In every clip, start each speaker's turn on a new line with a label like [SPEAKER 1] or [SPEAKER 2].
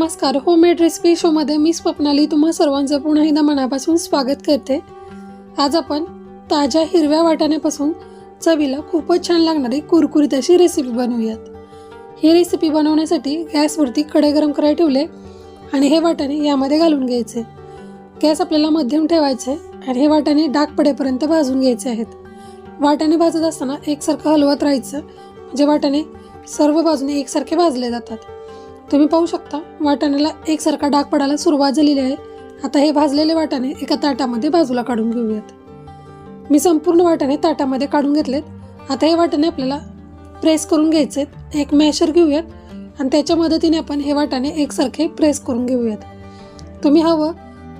[SPEAKER 1] नमस्कार homemade recipe शोमध्ये मी स्वप्नाली तुम्हा सर्वांचं पुन्हा एकदा मनापासून स्वागत करते. आज आपण ताज्या हिरव्या वाटाण्यापासून चवीला खूपच छान लागणारी कुरकुरीत अशी रेसिपी बनवूयात. ही रेसिपी बनवण्यासाठी गॅसवरती कडे गरम करायला ठेवले आणि हे वाटाणे यामध्ये घालून घ्यायचे. गॅस आपल्याला मध्यम ठेवायचे आणि हे वाटाणे डाग पडेपर्यंत भाजून घ्यायचे आहेत. वाटाणे भाजत असताना एकसारखं हलवत राहायचं. म्हणजे वाटाणे सर्व बाजूने एकसारखे भाजले जातात. तुम्ही पाहू शकता वाटाण्याला एकसारखा डाग पडायला सुरुवात झालेली आहे. आता हे भाजलेले वाटाणे एका ताटामध्ये बाजूला काढून घेऊयात. मी संपूर्ण वाटाणे ताटामध्ये काढून घेतलेत. आता हे वाटाणे आपल्याला प्रेस करून घ्यायचे एक मॅशर घेऊयात आणि त्याच्या मदतीने आपण हे वाटाणे एकसारखे प्रेस करून घेऊयात. तुम्ही हवं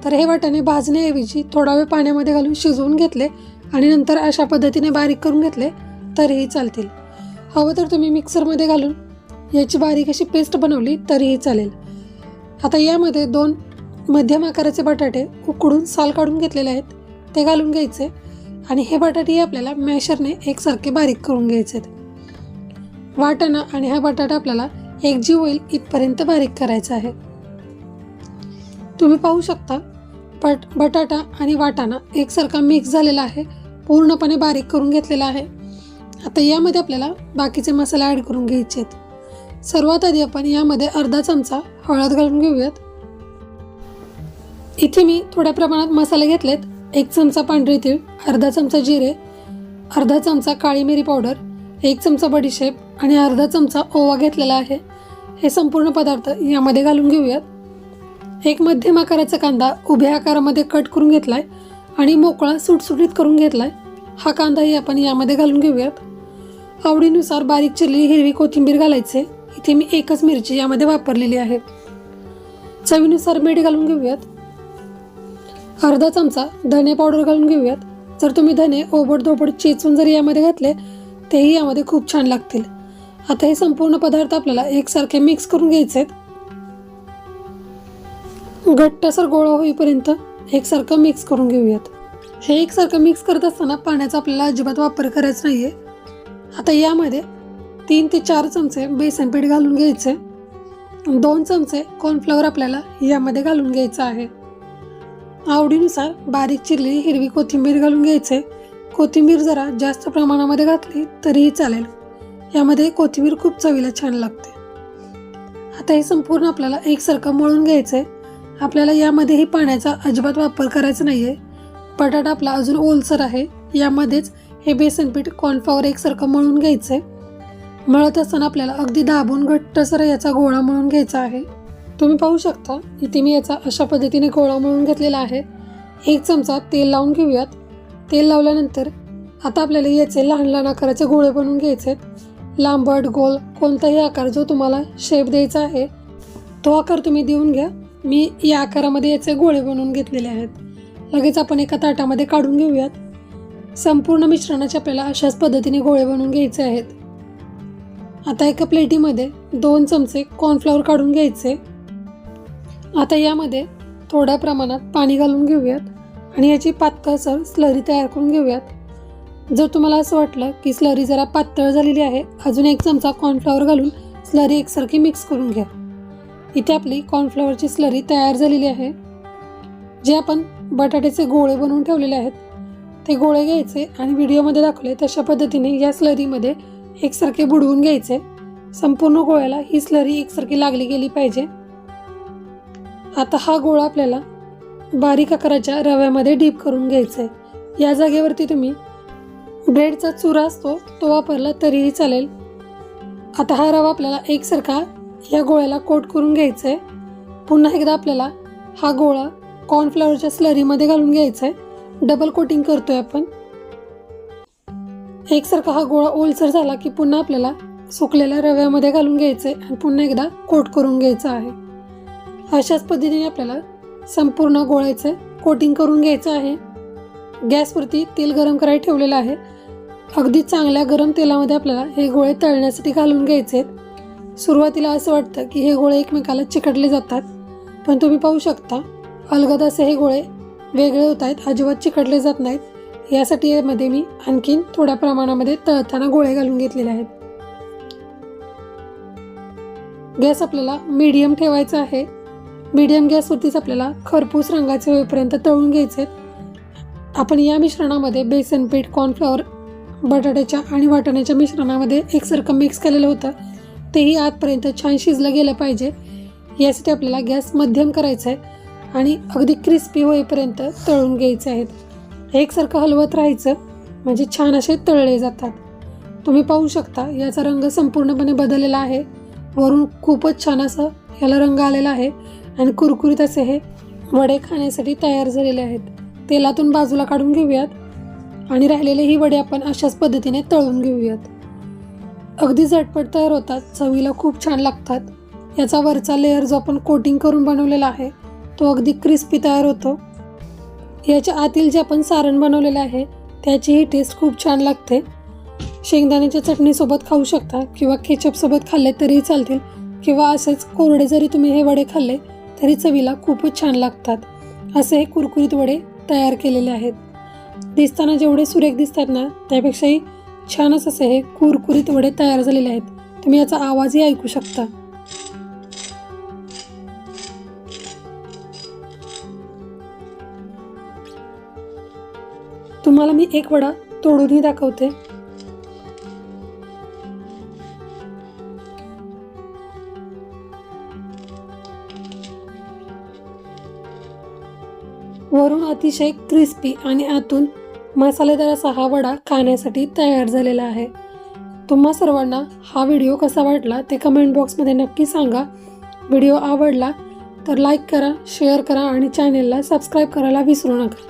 [SPEAKER 1] तर हे वाटाणे भाजण्याऐवजी थोडा वेळ पाण्यामध्ये घालून शिजवून घेतले आणि नंतर अशा पद्धतीने बारीक करून घेतले तरीही चालतील. हवं तर तुम्ही मिक्सरमध्ये घालून याची बारीक अशी पेस्ट बनवली तरीही चालेल. आता यामध्ये दोन मध्यम आकाराचे बटाटे उकडून साल काढून घेतलेले आहेत. ते घालून घ्यायचे आणि हे बटाटे आपल्याला मॅशरने एकसारखे बारीक करून घ्यायचे आहेत. वाटाणा आणि हा बटाटा आपल्याला एकजीव होईल इथपर्यंत बारीक करायचा आहे. तुम्ही पाहू शकता बट बटाटा आणि वाटाणा एकसारखा मिक्स झालेला आहे. पूर्णपणे बारीक करून घेतलेला आहे. आता यामध्ये आपल्याला बाकीचे मसाले ॲड करून घ्यायचे आहेत. सर्वात आधी आपण यामध्ये अर्धा चमचा हळद घालून घेऊयात. इथे मी थोड्या प्रमाणात मसाले घेतलेत. एक चमचा पांढरे तीळ अर्धा चमचा जिरे अर्धा चमचा काळी मिरी पावडर एक चमचा बडीशेप आणि अर्धा चमचा ओवा घेतलेला आहे. हे संपूर्ण पदार्थ यामध्ये घालून घेऊयात. एक मध्यम आकाराचा कांदा उभ्या आकारामध्ये कट करून घेतला आहे आणि मोकळा सुटसुटीत करून घेतला आहे हा कांदाही आपण यामध्ये घालून घेऊयात. आवडीनुसार बारीक चिरलेली हिरवी कोथिंबीर घालायचे. इथे मी एकच मिरची यामध्ये वापरलेली आहे. चवीनुसार मीठ घालून घेऊयात. अर्धा चमचा धने पावडर घालून घेऊयात. जर तुम्ही धने ओबड धोबड चेचून जर यामध्ये घातले तेही यामध्ये खूप छान लागतील. आता हे संपूर्ण पदार्थ आपल्याला एकसारखे मिक्स करून घ्यायचे आहेत घट्टसर गोळा होईपर्यंत एकसारखं मिक्स करून घेऊयात. हे एकसारखं मिक्स करत असताना पाण्याचा आपल्याला अजिबात वापर करायचा आहे आता यामध्ये तीन ते चार चमचे बेसन पीठ घालून घ्यायचे. दोन चमचे कॉर्नफ्लॉवर आपल्याला यामध्ये घालून घ्यायचं आहे. आवडीनुसार बारीक चिरलेली हिरवी कोथिंबीर घालून घ्यायचे. कोथिंबीर जरा जास्त प्रमाणामध्ये घातली तरीही चालेल. यामध्ये कोथिंबीर खूप चवीला छान लागते. आता हे संपूर्ण आपल्याला एकसारखं मळून घ्यायचं. आहे आपल्याला यामध्येही पाण्याचा अजिबात वापर करायचा नाही आहे बटाटा आपला अजून ओलसर आहे. यामध्येच हे बेसन पीठ कॉर्नफ्लॉवर एकसारखं मळून घ्यायचं. आहे मळत असताना आपल्याला अगदी दाबून घट्टसर याचा गोळा म्हणून घ्यायचा आहे. तुम्ही पाहू शकता इथे मी याचा अशा पद्धतीने गोळा म्हणून घेतलेला आहे. एक चमचा तेल लावून घेऊयात. तेल लावल्यानंतर आता आपल्याला याचे लहान लहान आकाराचे गोळे बनवून घ्यायचे आहेत. लांबट गोल कोणताही आकार जो तुम्हाला शेप द्यायचा आहे तो आकार तुम्ही देऊन घ्या. मी या आकारामध्ये याचे गोळे बनवून घेतलेले आहेत. लगेच आपण एका ताटामध्ये काढून घेऊयात. संपूर्ण मिश्रणाचे आपल्याला अशाच पद्धतीने गोळे बनवून घ्यायचे आहेत. आता एका प्लेटीमध्ये दोन चमचे कॉर्नफ्लॉवर काढून घ्यायचे. आता यामध्ये थोड्या प्रमाणात पाणी घालून घेऊयात आणि याची पातळसर स्लरी तयार करून घेऊयात. जर तुम्हाला असं वाटलं की स्लरी जरा पातळ झालेली आहे अजून एक चमचा कॉर्नफ्लॉवर घालून स्लरी एकसारखी मिक्स करून घ्या. इथे आपली कॉर्नफ्लॉवरची स्लरी तयार झालेली आहे. जे आपण बटाट्याचे गोळे बनवून ठेवलेले आहेत ते गोळे घ्यायचे आणि व्हिडिओमध्ये दाखवले तशा पद्धतीने या स्लरीमध्ये एकसारखे बुडवून घ्यायचे. संपूर्ण गोळ्याला ही स्लरी एकसारखी लागली गेली पाहिजे. आता हा गोळा आपल्याला बारीक आकाराच्या रव्यामध्ये डीप करून घ्यायचा आहे या जागेवरती तुम्ही ब्रेडचा चुरा असतो तो वापरला तरीही चालेल. आता हा रवा आपल्याला एकसारखा या गोळ्याला कोट करून घ्यायचा आहे पुन्हा एकदा आपल्याला हा गोळा कॉर्नफ्लॉवरच्या स्लरीमध्ये घालून घ्यायचा आहे डबल कोटिंग करतोय आपण. एकसारखा हा गोळा ओलसर झाला की पुन्हा आपल्याला सुकलेल्या रव्यामध्ये घालून घ्यायचं आहे आणि पुन्हा एकदा कोट करून घ्यायचं आहे. अशाच पद्धतीने आपल्याला संपूर्ण गोळ्याचं कोटिंग करून घ्यायचं आहे. गॅसवरती तेल गरम करायला ठेवलेलं आहे. अगदी चांगल्या गरम तेलामध्ये आपल्याला हे गोळे तळण्यासाठी घालून घ्यायचे आहेत सुरुवातीला असं वाटतं की हे गोळे एकमेकाला चिकटले जातात पण तुम्ही पाहू शकता अलगद असे हे गोळे वेगळे होत आहेत अजिबात चिकटले जात नाहीत. यासाठी यामध्ये मी आणखीन थोड्या प्रमाणामध्ये तळताना गोळे घालून घेतलेले आहेत. गॅस आपल्याला मीडियम ठेवायचा आहे. मीडियम गॅसवरतीच आपल्याला खरपूस रंगाचे होईपर्यंत तळून घ्यायचे आपण या मिश्रणामध्ये बेसन पीठ कॉर्नफ्लॉवर बटाट्याच्या आणि वाटाण्याच्या मिश्रणामध्ये एकसारखं मिक्स केलेलं होतं. तेही आतपर्यंत छान शिजलं गेलं पाहिजे. यासाठी आपल्याला गॅस मध्यम करायचा आहे आणि अगदी क्रिस्पी होईपर्यंत तळून घ्यायचे आहेत. एकसारखं हलवत राहायचं म्हणजे छान असे तळले जातात. तुम्ही पाहू शकता याचा रंग संपूर्णपणे बदललेला आहे. वरून खूपच छान असं याला रंग आलेला आहे आणि कुरकुरीत असे हे वडे खाण्यासाठी तयार झालेले आहेत. तेलातून बाजूला काढून घेऊयात आणि राहिलेले ही वडे आपण अशाच पद्धतीने तळून घेऊयात. अगदी झटपट तयार होतात चवीला खूप छान लागतात. याचा वरचा लेअर जो आपण कोटिंग करून बनवलेला आहे तो अगदी क्रिस्पी तयार होतो. याच्या आतील जे आपण सारण बनवलेलं आहे त्याचीही टेस्ट खूप छान लागते. शेंगदाण्याच्या चटणीसोबत खाऊ शकता किंवा केचपसोबत खाल्ले तरीही चालतील किंवा असेच कोरडे जरी तुम्ही हे वडे खाल्ले तरी चवीला खूपच छान लागतात. असे हे कुरकुरीत वडे तयार केलेले आहेत. दिसताना जेवढे सुरेख दिसतात ना त्यापेक्षाही छानच असे हे कुरकुरीत वडे तयार झालेले आहेत. तुम्ही याचा आवाजही ऐकू शकता. तुम्हाला मी एक वडा तोडूनही दाखवते. वरून अतिशय क्रिस्पी आणि आतून मसालेदार असा हा वडा खाण्यासाठी तयार झालेला आहे. तुम्हा सर्वांना हा व्हिडिओ कसा वाटला ते कमेंट बॉक्समध्ये नक्की सांगा. व्हिडिओ आवडला तर लाईक करा शेअर करा आणि चॅनेलला सबस्क्राईब करायला विसरू नका.